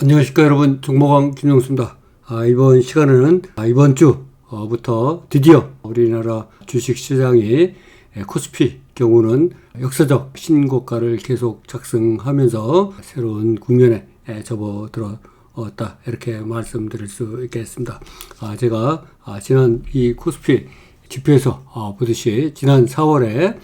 안녕하십니까 여러분 종목왕 김용수입니다. 아, 이번 시간에는 아, 이번 주부터 드디어 우리나라 주식시장이 에, 코스피 경우는 역사적 신고가를 계속 작성하면서 새로운 국면에 에, 접어들었다 이렇게 말씀드릴 수 있겠습니다. 아, 제가 아, 지난 이 코스피 지표에서 어, 보듯이 지난 4월에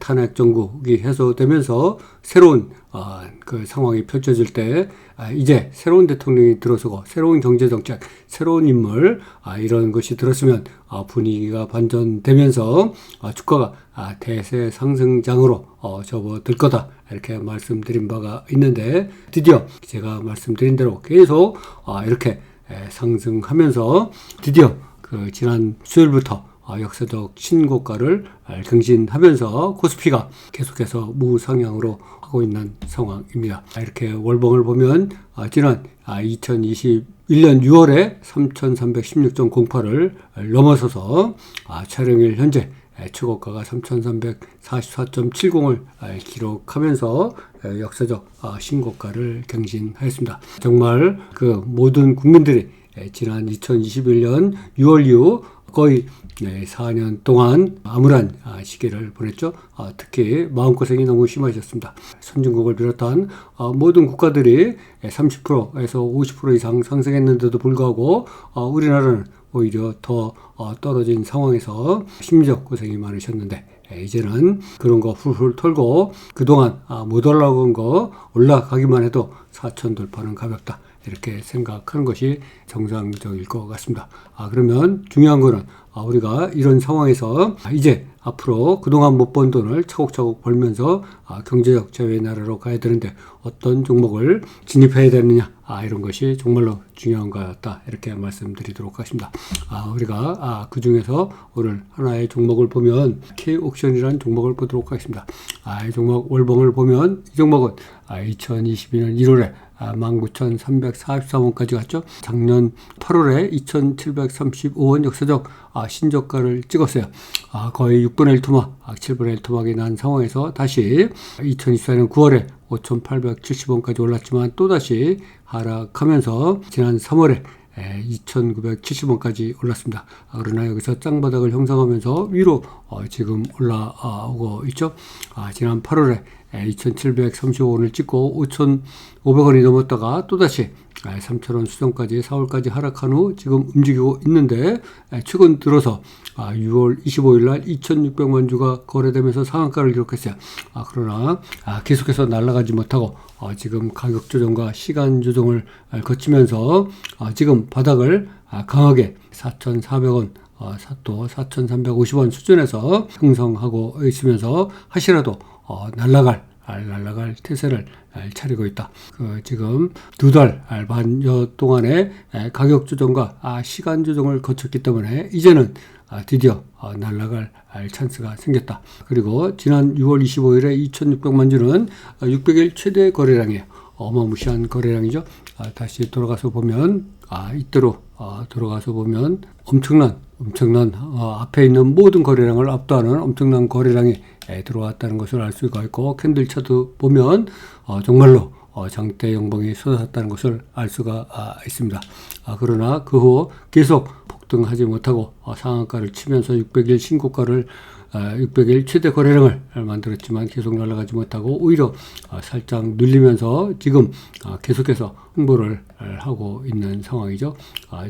탄핵 정국이 해소되면서 새로운 어, 그 상황이 펼쳐질 때 아, 이제 새로운 대통령이 들어서고 새로운 경제 정책, 새로운 인물 아, 이런 것이 들었으면 아, 분위기가 반전되면서 아, 주가가 아, 대세 상승장으로 어, 접어들 거다. 이렇게 말씀드린 바가 있는데 드디어 제가 말씀드린 대로 계속 아, 이렇게 에, 상승하면서 드디어 그 지난 수요일부터 아, 역사적 신고가를 경신하면서 코스피가 계속해서 무상향으로 하고 있는 상황입니다. 이렇게 월봉을 보면 아, 지난 2021년 6월에 3,316.08을 넘어서서 아, 촬영일 현재 최고가가 3,344.70을 기록하면서 역사적 신고가를 경신하였습니다. 정말 그 모든 국민들이 지난 2021년 6월 이후 거의 네, 4년 동안 암울한 아, 시기를 보냈죠. 아, 특히 마음고생이 너무 심하셨습니다. 선진국을 비롯한 아, 모든 국가들이 30%에서 50% 이상 상승했는데도 불구하고 우리나라는 오히려 더 어, 떨어진 상황에서 심리적 고생이 많으셨는데 이제는 그런 거 훌훌 털고 그동안 못 올라간 거 올라가기만 해도 4천 돌파는 가볍다. 이렇게 생각하는 것이 정상적일 것 같습니다. 아, 그러면 중요한 거는 아, 우리가 이런 상황에서 이제 앞으로 그동안 못 번 돈을 차곡차곡 벌면서 아, 경제적 자유의 나라로 가야 되는데 어떤 종목을 진입해야 되느냐 아, 이런 것이 정말로 중요한 것 같다 이렇게 말씀드리도록 하겠습니다. 아, 우리가 아, 그 중에서 오늘 하나의 종목을 보면 K 옥션이라는 종목을 보도록 하겠습니다. 아, 이 종목 월봉을 보면 이 종목은 아, 2022년 1월에 아, 19,343원까지 갔죠. 작년 8월에 2,735원 역사적 아, 신저가를 찍었어요. 아, 거의 6분의 1 토막, 아, 7분의 1 토막이 난 상황에서 다시 2024년 9월에 5,870원까지 올랐지만 또다시 하락하면서 지난 3월에 2,970원까지 올랐습니다. 아, 그러나 여기서 짱바닥을 형성하면서 위로 어, 지금 올라오고 있죠. 아, 지난 8월에 2,735원을 찍고 5,500원이 넘었다가 또다시 3,000원 수준까지 4월까지 하락한 후 지금 움직이고 있는데 최근 들어서 6월 25일 날 2,600만 주가 거래되면서 상한가를 기록했어요. 아, 그러나 계속해서 날아가지 못하고 어, 지금 가격 조정과 시간 조정을 거치면서 어, 지금 바닥을 강하게 4,400원 어, 또 4,350원 수준에서 형성하고 있으면서 하시라도 어, 날라갈 날라갈 태세를 차리고 있다. 그 지금 두 달 반여 동안의 가격 조정과 아, 시간 조정을 거쳤기 때문에 이제는 아, 드디어 어, 날라갈 찬스가 생겼다. 그리고 지난 6월 25일에 2,600만 주는 600일 최대 거래량이에요. 어마무시한 거래량이죠. 아, 다시 돌아가서 보면 아, 이대로 어, 들어가서 보면 엄청난 엄청난 어, 앞에 있는 모든 거래량을 압도하는 엄청난 거래량이 에, 들어왔다는 것을 알 수가 있고 캔들 차트 보면 어, 정말로 어, 장대 영봉이 쏟아졌다는 것을 알 수가 아, 있습니다. 아, 그러나 그 후 계속 폭등하지 못하고 어, 상한가를 치면서 600일 신고가를 600일 아, 최대 거래량을 만들었지만 계속 날아가지 못하고 오히려 아, 살짝 눌리면서 지금 아, 계속해서 홍보를 하고 있는 상황이죠.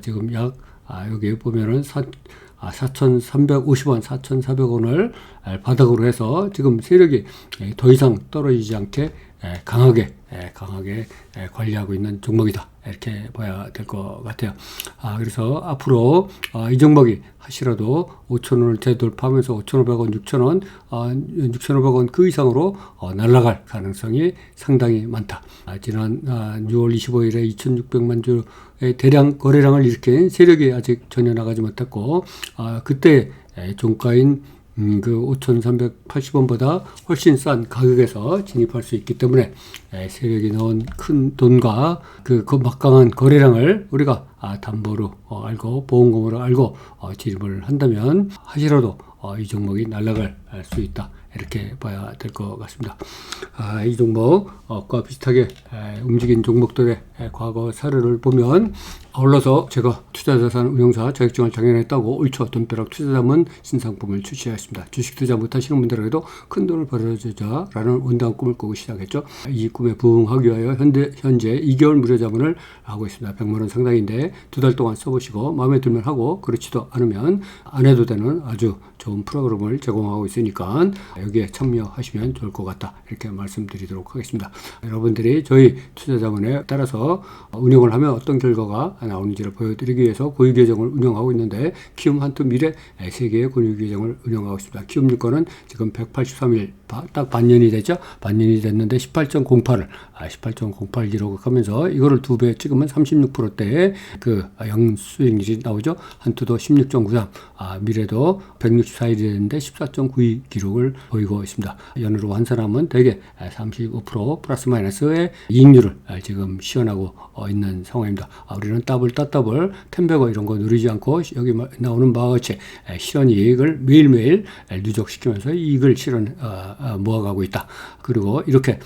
지금 약 여기 보면은 4,350원, 4,400원을 바닥으로 해서 지금 세력이 더 이상 떨어지지 않게 강하게 강하게 관리하고 있는 종목이다 이렇게 봐야 될 것 같아요. 아 그래서 앞으로 아, 이 종목이 하시라도 5천원을 재돌파하면서 5,500원, 6,000원, 아, 6,500원 그 이상으로 어, 날아갈 가능성이 상당히 많다. 아, 지난 아, 6월 25일에 2,600만 주의 대량 거래량을 일으킨 세력이 아직 전혀 나가지 못했고 아, 그때 종가인 음, 그 5,380원보다 훨씬 싼 가격에서 진입할 수 있기 때문에 에, 세력이 넣은 큰 돈과 그, 그 막강한 거래량을 우리가 아, 담보로 어, 알고 보험금으로 알고 어, 진입을 한다면 하시라도 어, 이 종목이 날아갈 수 있다 이렇게 봐야 될 것 같습니다. 아, 이 종목과 비슷하게 에, 움직인 종목들의 에, 과거 사례를 보면 아울러서 제가 투자자산 운용사 자격증을 장려했다고 올초 돈벼락 투자자문 신상품을 출시하였습니다. 주식 투자 못하시는 분들에게도 큰 돈을 벌어주자라는 원다운 꿈을 꾸고 시작했죠. 이 꿈에 부응하기 위하여 현재, 현재 2개월 무료 자문을 하고 있습니다. 100만 원 상당인데 두 달 동안 써보시고 마음에 들면 하고 그렇지도 않으면 안 해도 되는 아주 좋은 프로그램을 제공하고 있으니까 여기에 참여하시면 좋을 것 같다 이렇게 말씀드리도록 하겠습니다. 여러분들이 저희 투자자문에 따라서 운영을 하면 어떤 결과가 나오는지를 보여드리기 위해서 고유계정을 운영하고 있는데 키움 한투 미래 세 개의 고유계정을 운영하고 있습니다. 키움 유가는 지금 183일 딱 반년이 됐죠. 반년이 됐는데 18.08을 아, 18.08 기록하면서 이거를 두 배 찍으면 36%대의 그 영수익률이 나오죠. 한투도 16.93, 아, 미래도 164일이 됐는데 14.92 기록을 보이고 있습니다. 연으로 환산하면 대개 35% 플러스 마이너스의 이익률을 지금 시연하고 있는 상황입니다. 아, 우리는 더블 따더블 텐베거 이런 거 누리지 않고 여기 나오는 바와 같이 실현 이익을 매일매일 누적시키면서 이익을 실현 어, 어, 모아가고 있다. 그리고 이렇게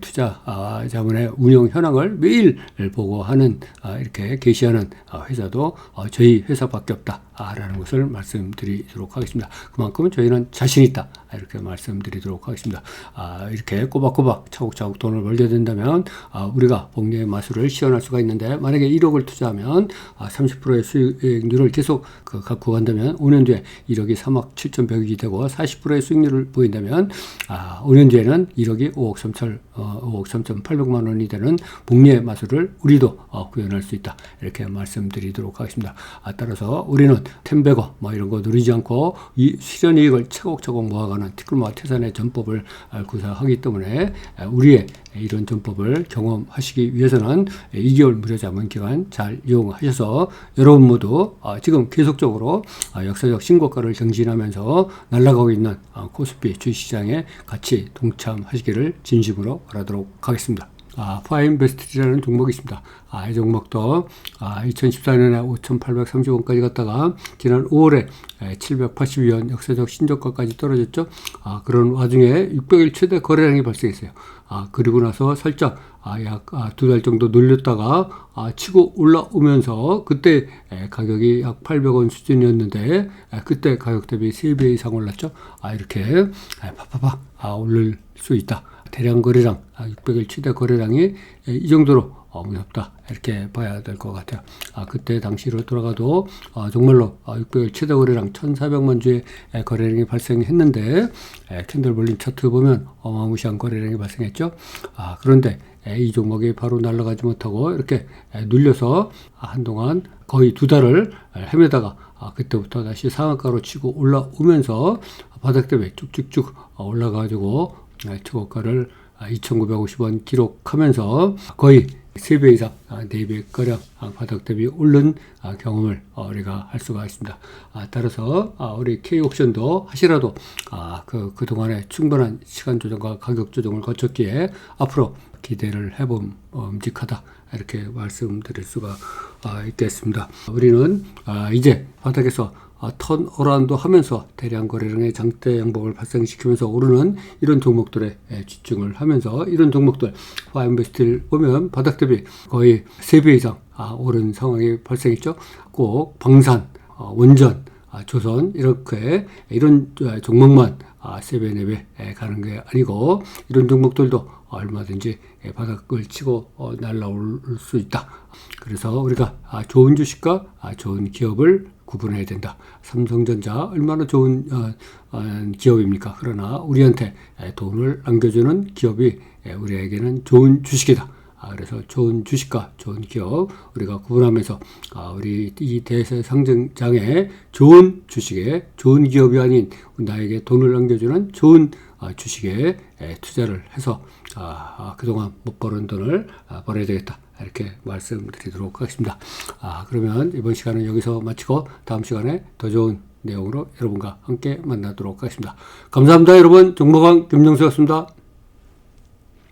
투자 아, 자문의 운영 현황을 매일 보고 하는 아, 이렇게 게시하는 아, 회사도 어, 저희 회사밖에 없다. 라는 것을 말씀드리도록 하겠습니다. 그만큼 저희는 자신 있다. 이렇게 말씀드리도록 하겠습니다. 아, 이렇게 꼬박꼬박 차곡차곡 돈을 벌게 된다면 아, 우리가 복리의 마술을 시연할 수가 있는데 만약에 1억을 투자하면 아, 30%의 수익률을 계속 그 갖고 간다면 5년 뒤에 1억이 3억 7,100억이 되고 40%의 수익률을 보인다면 아, 5년 뒤에는 1억이 5억 3천 어, 5억 3,800만 원이 되는 복리의 마술을 우리도 어, 구현할 수 있다. 이렇게 말씀드리도록 하겠습니다. 아, 따라서 우리는 템베거 뭐 이런 거 누리지 않고 이 실현 이익을 차곡차곡 모아가는 티끌모아 태산의 전법을 구사하기 때문에 우리의 이런 전법을 경험하시기 위해서는 2개월 무료 자문 기간 잘 이용하셔서 여러분 모두 지금 계속적으로 역사적 신고가를 경신하면서 날아가고 있는 코스피 주식시장에 같이 동참하시기를 진심으로 바라도록 하겠습니다. 아, 파인베스트라는 종목이 있습니다. 아, 이 종목도 아, 2014년에 5,830원까지 갔다가 지난 5월에 782원 역사적 신저가까지 떨어졌죠. 아, 그런 와중에 600일 최대 거래량이 발생했어요. 아, 그리고 나서 살짝 아, 약두 달 정도 늘렸다가 아, 치고 올라오면서 그때 에, 가격이 약 800원 수준이었는데 에, 그때 가격 대비 3배 이상 올랐죠. 아, 이렇게 에, 파파파 아, 오를 수 있다. 대량 거래량, 600일 최대 거래량이 이 정도로 무섭다. 이렇게 봐야 될 것 같아요. 아, 그때 당시로 돌아가도 아, 정말로 600일 최대 거래량 1,400만 주의 거래량이 발생했는데 캔들 볼린 차트 보면 어마무시한 거래량이 발생했죠. 아, 그런데 이 종목이 바로 날아가지 못하고 이렇게 눌려서 한동안 거의 두 달을 헤매다가 아, 그때부터 다시 상한가로 치고 올라오면서 바닥 때문에 쭉쭉쭉 올라가지고 초고가를 2,950원 기록하면서 거의 3배 이상, 4배 가량 바닥 대비 오른 경험을 우리가 할 수가 있습니다. 따라서 우리 K옥션도 하시라도 그, 그동안에 충분한 시간 조정과 가격 조정을 거쳤기에 앞으로 기대를 해봄직하다. 이렇게 말씀드릴 수가 있겠습니다. 우리는 이제 바닥에서 아, 턴 어라운드 하면서 대량 거래량의 장대 양봉을 발생시키면서 오르는 이런 종목들에 집중을 하면서 이런 종목들 파인베스트를 보면 바닥 대비 거의 3배 이상 아, 오른 상황이 발생했죠. 꼭 방산, 어, 원전, 아, 조선 이렇게 이런 종목만 3배, 4배 가는 게 아니고 이런 종목들도 얼마든지 바닥을 치고 어, 날라올 수 있다. 그래서 우리가 좋은 주식과 좋은 기업을 구분해야 된다. 삼성전자 얼마나 좋은 어, 어, 기업입니까? 그러나 우리한테 돈을 남겨주는 기업이 우리에게는 좋은 주식이다. 아, 그래서 좋은 주식과 좋은 기업 우리가 구분하면서 아, 우리 이 대세 상증장에 좋은 주식에 좋은 기업이 아닌 나에게 돈을 남겨주는 좋은 아, 주식에 투자를 해서 그동안 못 벌은 돈을 벌어야 되겠다. 이렇게 말씀드리도록 하겠습니다. 아, 그러면 이번 시간은 여기서 마치고 다음 시간에 더 좋은 내용으로 여러분과 함께 만나도록 하겠습니다. 감사합니다, 여러분. 정보광 김정수였습니다.